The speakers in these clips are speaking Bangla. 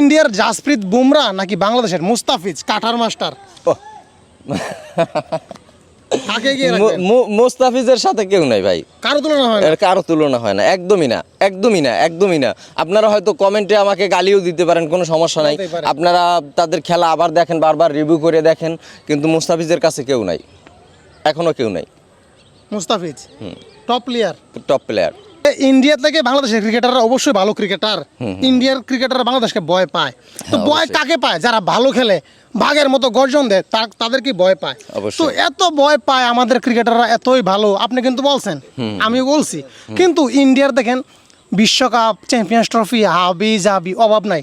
ইন্ডিয়ার জাসপ্রীত বুমরা নাকি বাংলাদেশের মুস্তাফিজ কাটার মাস্টার? মোস্তাফিজের সাথে কেউ নাই ভাই। কারও তুলনা হয় না? কারও তুলনা হয় না। একদমই না একদমই না একদমই না। আপনারা হয়তো কমেন্টে আমাকে গালিও দিতে পারেন কোনো সমস্যা নাই। আপনারা তাদের খেলা আবার দেখেন বারবার রিভিউ করে দেখেন কিন্তু মুস্তাফিজের কাছে কেউ নাই। এখনও কেউ নাই। Mustafiz top player top player India থেকে বাংলাদেশের ক্রিকেটাররা অবশ্যই ভালো ক্রিকেটার। ইন্ডিয়ার ক্রিকেটাররা বাংলাদেশকে ভয় পায়। তো হ্যাঁ, ভয় কাকে পায়? যারা ভালো খেলে বাঘের মতো গর্জন দেয় তা- তাদেরকে ভয় পায়? তো এত ভয় পায় আমাদের ক্রিকেটাররা এতই ভালো। আপনি কিন্তু বলছেন আমি বলছি। কিন্তু ইন্ডিয়ার দেখেন বিশ্বকাপ চ্যাম্পিয়ন্স ট্রফি হাবি জাবি অভাব নাই।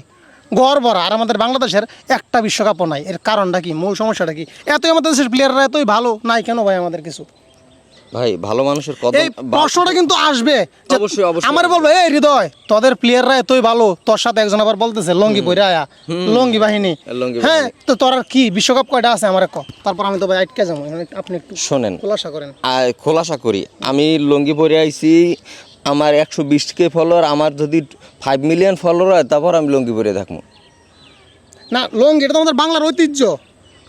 গড় ভরা। আর আমাদের বাংলাদেশের একটা বিশ্বকাপও নাই। এর কারণটা কি? মূল সমস্যাটা কি? এতই আমাদের দেশের প্লেয়াররা এতই ভালো? নাই কেন ভাই আমাদের কিছু? ভাই ভালো মানুষের কদর এই প্রশ্নটা কিন্তু আসবে অবশ্যই, অবশ্যই। আমার বলব এই হৃদয় তোদের প্লেয়াররা এতই ভালো তোর সাথে একজন আবার বলতেছে লঙ্গি পরে আয়া লঙ্গি বাহিনী। হ্যাঁ তো তোর আর কি বিশ্বকাপ কয়টা আছে আমার ক? তারপর আমি তো ভাই আটকে যাব মানে আপনি একটু শোনেন। খোলাসা করেন। খোলাসা করি। আমি লঙ্গি পরে আইছি আমার একশো বিশ কে ফলোয়ার আমার যদি ফাইভ মিলিয়ন ফলোয়ার হয় তারপর আমি লঙ্গি পরে থাকব। না লঙ্গি এটা তো আমাদের বাংলার ঐতিহ্য।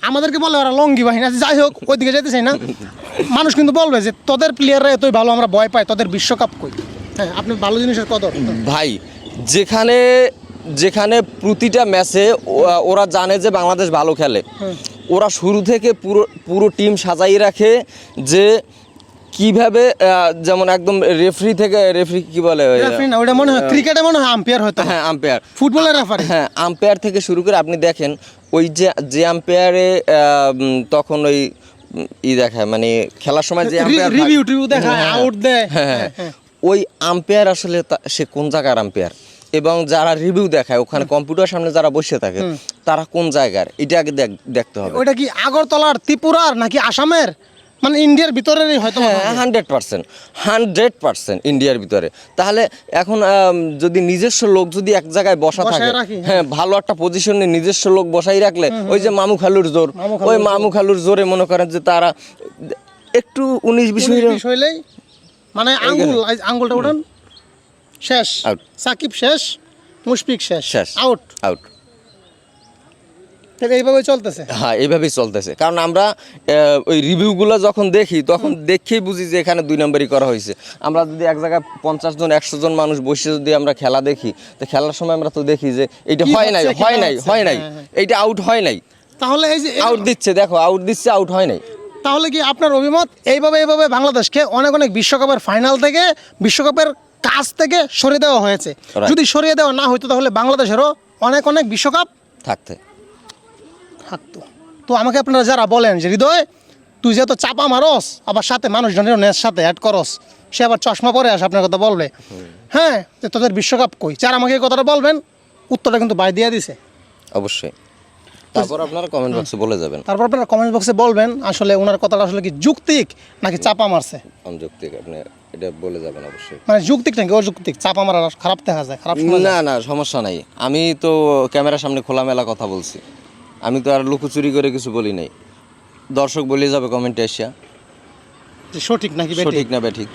আমাদেরকে বলে ওরা লঙ্গি বাহিনী আছে যাই হোক ওইদিকে যেতে চাই না। মানুষ কিন্তু বলবে যে তোদের প্লেয়াররা এতই ভালো আমরা ভয় পাই তোদের বিশ্বকাপ কই? হ্যাঁ আপনি ভালো জিনিসের কদর। ভাই যেখানে যেখানে প্রতিটা ম্যাচে ওরা জানে যে বাংলাদেশ ভালো খেলে। ওরা শুরু থেকে পুরো পুরো টিম সাজাই রাখে যে কীভাবে যেমন একদম রেফরি থেকে রেফরি কি বলে ওটা মনে হয় ক্রিকেটে মনে হয় আম্পায়ার হয়তো হ্যাঁ আম্পায়ার ফুটবলের রেফারি হ্যাঁ আম্পায়ার থেকে শুরু করে আপনি দেখেন ওই যে যে আম্পায়ারে তখন ওই ই দেখায় মানে খেলার সময় যে রিভিউ টিভিউ দেখায় আউট দেয়। হ্যাঁ ওই আম্পায়ার আসলে সে কোন জায়গার আম্পায়ার এবং যারা রিভিউ দেখায় ওখানে কম্পিউটার সামনে যারা বসে থাকে তারা কোন জায়গার? এটা আগে দেখ- দেখতে হবে। ওটা কি আগরতলার ত্রিপুরার নাকি আসামের? মানে ইন্ডিয়ার ভিতরেরই হয়তো হ্যাঁ হান্ড্রেড পার্সেন্ট হান্ড্রেড পার্সেন্ট ইন্ডিয়ার ভিতরে। তাহলে এখন যদি নিজস্ব লোক যদি এক জায়গায় বসা থাকে হ্যাঁ। ভালো একটা পজিশনে নিজস্ব লোক বসাই রাখলে ওই যে মামু খালুর জোর ওই মামু খালুর জোরে মনে করেন যে তারা একটু উনিশ বিশ হইলেও- হইলেই মানে আঙ্গুল আঙ্গুলটা উঠান শেষ. সাকিব শেষ মুশফিক শেষ। শেষ। আউট আউট তাহলে এইভাবে চলতেছে? হ্যাঁ এইভাবেই চলতেছে। কারণ আমরা ওই রিভিউগুলো যখন দেখি তখন দেখেই বুঝি যে এখানে দুই নম্বরই করা হয়েছে। আমরা যদি এক জায়গায় পঞ্চাশ জন একশো জন মানুষ বসে যদি আমরা খেলা দেখি তো খেলার সময় আমরা তো দেখি যে এটা হয় নাই হয় নাই হয় নাই। হ্যাঁ, হ্যাঁ। এইটা আউট হয় নাই। তাহলে এই যে আউট দিচ্ছে দেখো আউট দিচ্ছে আউট হয় নাই। তাহলে কি আপনার অভিমত? এইভাবে এইভাবে বাংলাদেশকে অনেক অনেক বিশ্বকাপের ফাইনাল থেকে বিশ্বকাপের কাছ থেকে সরিয়ে দেওয়া হয়েছে। যদি সরিয়ে দেওয়া না হতো তাহলে বাংলাদেশেরও অনেক অনেক বিশ্বকাপ থাকতে। থাকতো। তো আমাকে আপনারা যারা বলেন যে হৃদয় তুই যেহেতু চাপা মারস আবার সাথে মানুষজনের নেস সাথে অ্যাড করস সে আবার চশমা পরে আসে আপনার কথা বলবে। হ্যাঁ যে তোদের বিশ্বকাপ কই? যারা আমাকে এই কথাটা বলবেন উত্তরটা কিন্তু বাই দিয়ে দিছে। অবশ্যই। তারপর আপনারা কমেন্ট বক্সে বলে যাবেন। তারপর আপনারা কমেন্ট বক্সে বলবেন আসলে ওনার কথাটা আসলে কি যুক্তিক নাকি চাপা মারছে? আপনি এটা বলে যাবেন অবশ্যই। মানে যুক্তিক নাকি অযুক্তিক? চাপা মারা খারাপ দেখা যায় খারাপ না না সমস্যা নাই। আমি তো ক্যামেরার সামনে খোলামেলা কথা বলছি। আমি তো আর লুকোচুরি করে কিছু বলি নাই। দর্শক বলে যাবে কমেন্টে এসে সঠিক নাকি সঠিক না ব্যাঠিক